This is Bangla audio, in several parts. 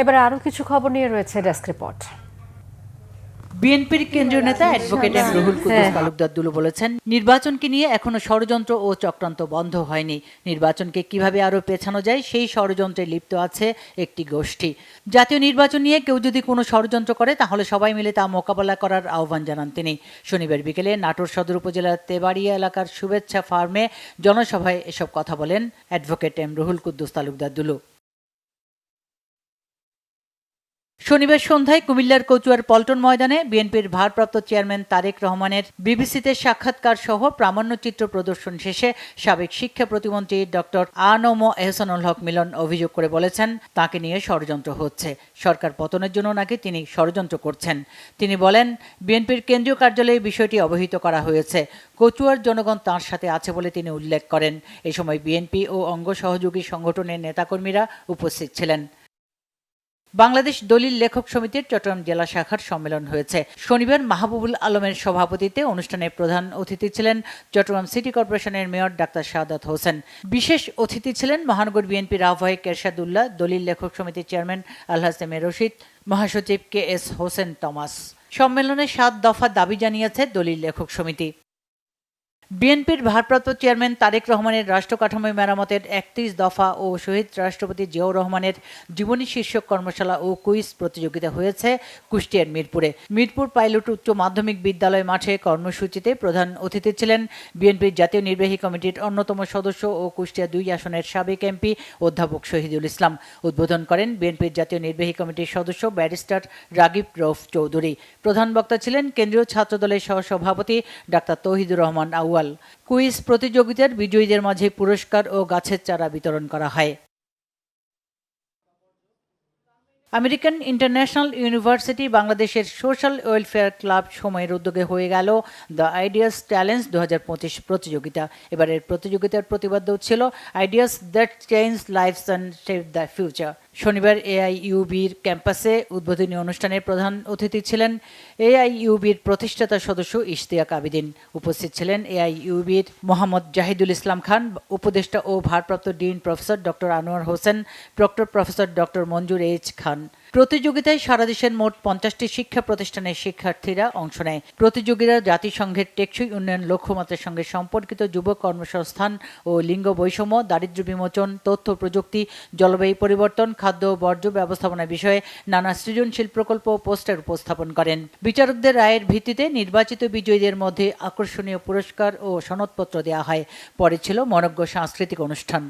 এবার আরও কিছু খবর নিয়ে রয়েছে ডেস্ক রিপোর্ট। বিএনপির কেন্দ্রীয় নেতা অ্যাডভোকেট এম রুহুল কুদ্দুস তালুকদার দুলু বলেছেন নির্বাচনকে নিয়ে এখনও ষড়যন্ত্র ও চক্রান্ত বন্ধ হয়নি। নির্বাচনকে কীভাবে আরও পেছানো যায় সেই ষড়যন্ত্রে লিপ্ত আছে একটি গোষ্ঠী। জাতীয় নির্বাচন নিয়ে কেউ যদি কোনো ষড়যন্ত্র করে তাহলে সবাই মিলে তা মোকাবেলা করার আহ্বান জানান তিনি। শনিবার বিকেলে নাটোর সদর উপজেলার তেবাড়িয়া এলাকার শুভেচ্ছা ফার্মে জনসভায় এসব কথা বলেন অ্যাডভোকেট এম রুহুল কুদ্দুস তালুকদার দুলু। শনিবার সন্ধ্যায় কুমিল্লার কচুয়ার পল্টন ময়দানে বিএনপির ভারপ্রাপ্ত চেয়ারম্যান তারেক রহমানের বিবিসিতে সাক্ষাৎকার সহ প্রামাণ্যচিত্র প্রদর্শন শেষে সাবেক শিক্ষা প্রতিমন্ত্রী ডক্টর আনম এহসানুল হক মিলন অভিযোগ করে বলেছেন, তাকে নিয়ে ষড়যন্ত্র হচ্ছে। সরকার পতনের জন্য নাকি তিনি ষড়যন্ত্র করছেন। তিনি বলেন, বিএনপির কেন্দ্রীয় কার্যালয়ে বিষয়টি অবহিত করা হয়েছে। কচুয়ার জনগণ তাঁর সাথে আছে বলে তিনি উল্লেখ করেন। এ সময় বিএনপি ও অঙ্গ সহযোগী সংগঠনের নেতাকর্মীরা উপস্থিত ছিলেন। বাংলাদেশ দলিল লেখক সমিতির চট্টগ্রাম জেলা শাখার সম্মেলন হয়েছে। শনিবার মাহবুবুল আলমের সভাপতিত্বে অনুষ্ঠানে প্রধান অতিথি ছিলেন চট্টগ্রাম সিটি কর্পোরেশনের মেয়র ডাক্তার শাহাদাত হোসেন। বিশেষ অতিথি ছিলেন মহানগর বিএনপির আহ্বায়ক এরশাদুল্লাহ, দলিল লেখক সমিতির চেয়ারম্যান আলহাসেমে রশিদ, মহাসচিব কে এস হোসেন টমাস সম্মেলনে সাত দফা দাবি জানিয়েছে দলিল লেখক সমিতি। বিএনপির ভারপ্রাপ্ত চেয়ারম্যান তারেক রহমানের রাষ্ট্র কাঠামো মেরামতের একত্রিশ দফা ও শহীদ রাষ্ট্রপতি জিয়াউর রহমানের জীবনী শীর্ষক কর্মশালা ও কুইজ প্রতিযোগিতা হয়েছে কুষ্টিয়ার মিরপুরে। মিরপুর পাইলট উচ্চ মাধ্যমিক বিদ্যালয় মাঠে কর্মসূচিতে প্রধান অতিথি ছিলেন বিএনপির জাতীয় নির্বাহী কমিটির অন্যতম সদস্য ও কুষ্টিয়া দুই আসনের সাবেক এমপি অধ্যাপক শহীদুল ইসলাম। উদ্বোধন করেন বিএনপির জাতীয় নির্বাহী কমিটির সদস্য ব্যারিস্টার রাগিব রৌফ চৌধুরী। প্রধান বক্তা ছিলেন কেন্দ্রীয় ছাত্রদলের সহসভাপতি ডাক্তার তৌহিদুর রহমান আউয়াল। কুইজ প্রতিযোগিতার বিজয়ীদের মাঝে পুরস্কার ও গাছের চারা বিতরণ করা হয়। আমেরিকান ইন্টারন্যাশনাল ইউনিভার্সিটি বাংলাদেশের সোশ্যাল ওয়েলফেয়ার ক্লাব সময়ের উদ্যোগে হয়ে গেল দ্য আইডিয়াস চ্যালেঞ্জ দু হাজার পঁচিশ প্রতিযোগিতা। এবারের প্রতিযোগিতার প্রতিবাদ্য ছিল ideas that change lives and save the future. শনিবার এআইইউবির ক্যাম্পাসে উদ্বোধনী অনুষ্ঠানে প্রধান অতিথি ছিলেন এআইইউবির প্রতিষ্ঠাতা সদস্য ইশতিয়াক আবিদিন। উপস্থিত ছিলেন এআইইউবির মোহাম্মদ জাহিদুল ইসলাম খান, উপদেষ্টা ও ভারপ্রাপ্ত dean professor doctor Anwar Hossain, proctor professor doctor Manjur H Khan. প্রতিযোগিতায় সারা দেশের মোট পঞ্চাশটি শিক্ষা প্রতিষ্ঠানের শিক্ষার্থীরা অংশ নেয়। প্রতিযোগীরা জাতিসংঘের টেকসই উন্নয়ন লক্ষ্যমাত্রার সঙ্গে সম্পর্কিত যুব কর্মসংস্থান ও লিঙ্গ বৈষম্য, দারিদ্র্য বিমোচন, তথ্য প্রযুক্তি, জলবায়ু পরিবর্তন, খাদ্য ও বর্জ্য ব্যবস্থাপনা বিষয়ে নানা সৃজনশীল প্রকল্প ও পোস্টার উপস্থাপন করেন। বিচারকদের রায়ের ভিত্তিতে নির্বাচিত বিজয়ীদের মধ্যে আকর্ষণীয় পুরস্কার ও সনদপত্র দেওয়া হয়। পরে ছিল মনজ্ঞ সাংস্কৃতিক অনুষ্ঠান।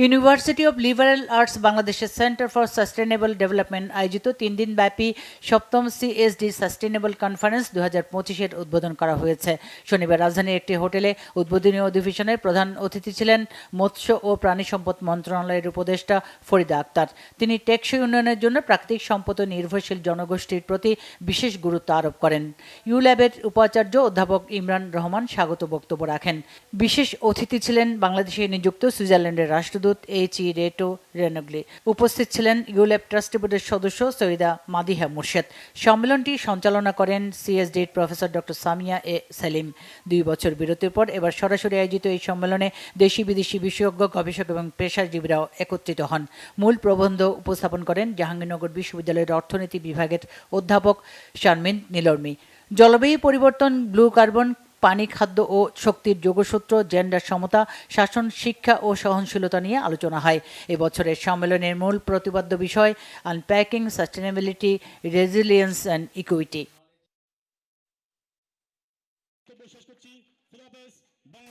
ইউনিভার্সিটি অব লিবারেল আর্টস বাংলাদেশের সেন্টার ফর সাস্টেনেবল ডেভেলপমেন্ট আয়োজিত তিন দিন ব্যাপী সপ্তম সিএসডি সাস্টেনেবল কনফারেন্স দু হাজার পঁচিশের উদ্বোধন করা হয়েছে। শনিবার রাজধানীর একটি হোটেলে উদ্বোধনী অধিবেশনের প্রধান অতিথি ছিলেন মৎস্য ও প্রাণী সম্পদ মন্ত্রণালয়ের উপদেষ্টা ফরিদা আক্তার। তিনি টেকসই উন্নয়নের জন্য প্রাকৃতিক সম্পদ ও নির্ভরশীল জনগোষ্ঠীর প্রতি বিশেষ গুরুত্ব আরোপ করেন। ইউল্যাবের উপাচার্য অধ্যাপক ইমরান রহমান স্বাগত বক্তব্য রাখেন। বিশেষ অতিথি ছিলেন বাংলাদেশে নিযুক্ত সুইজারল্যান্ডের রাষ্ট্রদূত এইচ ই রেটো রেনগলি। উপস্থিত ছিলেন ইউল্যাব ট্রাস্টি বোর্ডের সদস্য সৈয়দা মাদিহা মুর্শেদ। সম্মেলনটি সঞ্চালনা করেন সিএসডির professor doctor Samia A Selim. দুই বছর বিরতির পর এবার সরাসরি আয়োজিত এই সম্মেলনে দেশি বিদেশি বিশেষজ্ঞ, গবেষক এবং পেশাজীবীরাও একত্রিত হন। মূল প্রবন্ধ উপস্থাপন করেন জাহাঙ্গীরনগর বিশ্ববিদ্যালয়ের অর্থনীতি বিভাগের অধ্যাপক শারমিন নীলর্মী। জলবায়ু পরিবর্তন, ব্লু কার্বন পানি, খাদ্য ও শক্তির যোগসূত্র জেন্ডার সমতা, শাসন, শিক্ষা ও সহনশীলতা নিয়ে আলোচনা হয়। এবছরের সম্মেলনের মূল প্রতিপাদ্য বিষয় unpacking sustainability resilience and equity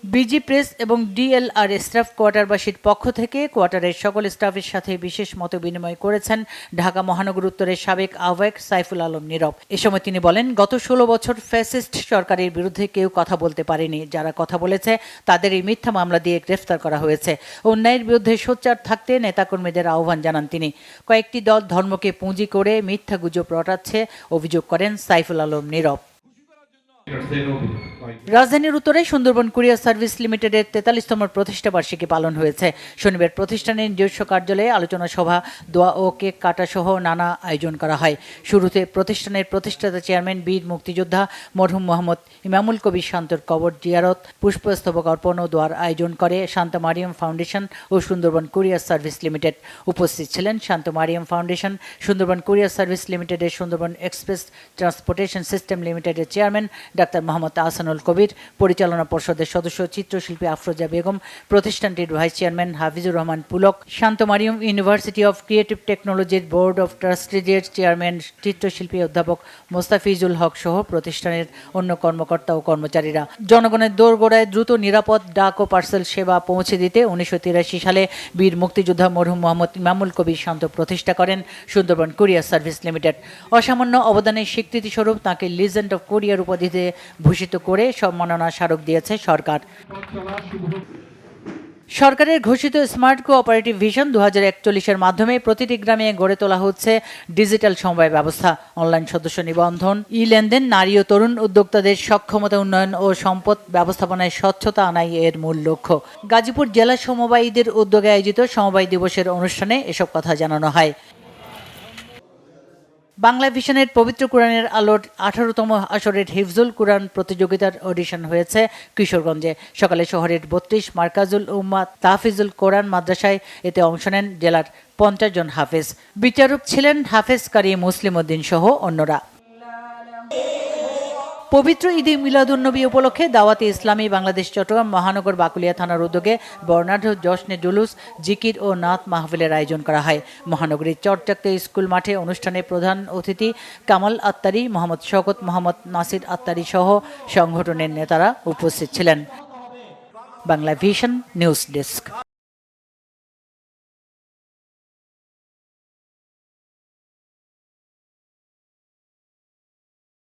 B G press এবং ডিএলআর স্টাফ কোয়ার্টারবাসীর পক্ষ থেকে কোয়ার্টারের সকল স্টাফের সাথে বিশেষ মত বিনিময় করেছেন ঢাকা মহানগর উত্তরের সাবেক আহ্বায়ক সাইফুল আলম নীরব। এ সময় তিনি বলেন, গত ষোলো বছর ফ্যাসিস্ট সরকারের বিরুদ্ধে কেউ কথা বলতে পারেনি। যারা কথা বলেছে, তাদের এই মিথ্যা মামলা দিয়ে গ্রেফতার করা হয়েছে। অন্যায়ের বিরুদ্ধে সোচ্চার থাকতে নেতাকর্মীদের আহ্বান জানান তিনি। কয়েকটি দল ধর্মকে পুঁজি করে মিথ্যা গুজব রটাচ্ছে, অভিযোগ করেন সাইফুল আলম নীরব. রাজধানীর উত্তরে সুন্দরবন কুরিয়ার সার্ভিস লিমিটেডের তেতাল্লিশতম প্রতিষ্ঠা বার্ষিকী পালন হয়েছে। শনিবার প্রতিষ্ঠানের নিজস্ব কার্যালয়ে আলোচনা সভা, দোয়া ও কেক কাটা সহ নানা আয়োজন করা হয়। শুরুতে প্রতিষ্ঠানের প্রতিষ্ঠাতা চেয়ারম্যান বীর মুক্তিযোদ্ধা মরহুম মোহাম্মদ ইমামুল কবির শান্তর কবর জিয়ারত, পুষ্পস্তবক অর্পণ ও দোয়ার আয়োজন করে শান্ত মারিয়াম ফাউন্ডেশন ও সুন্দরবন কুরিয়ার সার্ভিস লিমিটেড উপস্থিত ছিলেন। Shanto Mariam foundation, Sundarban courier service লিমিটেডের সুন্দরবন এক্সপ্রেস ট্রান্সপোর্টেশন সিস্টেম লিমিটেডের চেয়ারম্যান ডাক্তার মোহাম্মদ আহসানুল কবির, পরিচালনা পর্ষদের সদস্য, চিত্রশিল্পী আফরোজা বেগম, প্রতিষ্ঠানটির vice chairman Hafizur Rahman Pulak Shanto Mariam university of creative টেকনোলজির বোর্ড অফ ট্রাস্টিজের চেয়ারম্যান, চিত্রশিল্পী অধ্যাপক মোস্তাফিজুল হক সহ প্রতিষ্ঠানের অন্য কর্মকর্তা ও কর্মচারীরা। জনগণের দোরগোড়ায় দ্রুত নিরাপদ ডাক ও পার্সেল সেবা পৌঁছে দিতে উনিশশো তিরাশি সালে বীর মুক্তিযোদ্ধা মরহুম মোহাম্মদ ইমামুল কবির শান্ত প্রতিষ্ঠা করেন সুন্দরবন কুরিয়ার সার্ভিস লিমিটেড। অসামান্য অবদানের স্বীকৃতিস্বরূপ তাকে লিজেন্ড অফ কোরিয়ার উপাধিতে ভূষিত করে সম্মাননা স্মারক দিয়েছে সরকার। সরকারের ঘোষিত স্মার্ট কোঅপারেটিভ ভিশন দু একচল্লিশের মাধ্যমে প্রতিটি গ্রামে গড়ে তোলা হচ্ছে ডিজিটাল সমবায় ব্যবস্থা, অনলাইন সদস্য নিবন্ধন ই লেনদেন নারী ও তরুণ উদ্যোক্তাদের সক্ষমতা উন্নয়ন ও সম্পদ ব্যবস্থাপনায় স্বচ্ছতা আনাই এর মূল লক্ষ্য। গাজীপুর জেলা সমবায়ীদের উদ্যোগে আয়োজিত সমবায় দিবসের অনুষ্ঠানে এসব কথা জানানো হয়। বাংলা ভিশনের পবিত্র কোরআনের আলোর আঠারোতম আসরের হিফজুল কোরআন প্রতিযোগিতার অডিশন হয়েছে কিশোরগঞ্জে। সকালে শহরের বত্রিশ মার্কাজুল উম্মা তাহফিজুল কোরআন মাদ্রাসায় এতে অংশ নেন জেলার পঞ্চাশ জন হাফেজ। বিচারক ছিলেন হাফেজ কারি মুসলিম উদ্দিন সহ অন্যরা। পবিত্র ঈদে মিলাদুন্নবী উপলক্ষে দাওয়াতে ইসলামী বাংলাদেশ, চট্টগ্রাম মহানগর বাকুলিয়া থানার উদ্যোগে বর্ণাঢ্য জশ্নে জুলুস, জিকির ও নাথ মাহফিলের আয়োজন করা হয়। মহানগরীর চটচাক্তে স্কুল মাঠে অনুষ্ঠানে প্রধান অতিথি কামাল আত্তারি, মোহাম্মদ শওকত, মোহাম্মদ নাসির আত্তারি সহ সংগঠনের নেতারা উপস্থিত ছিলেন। Bangla vision news desk.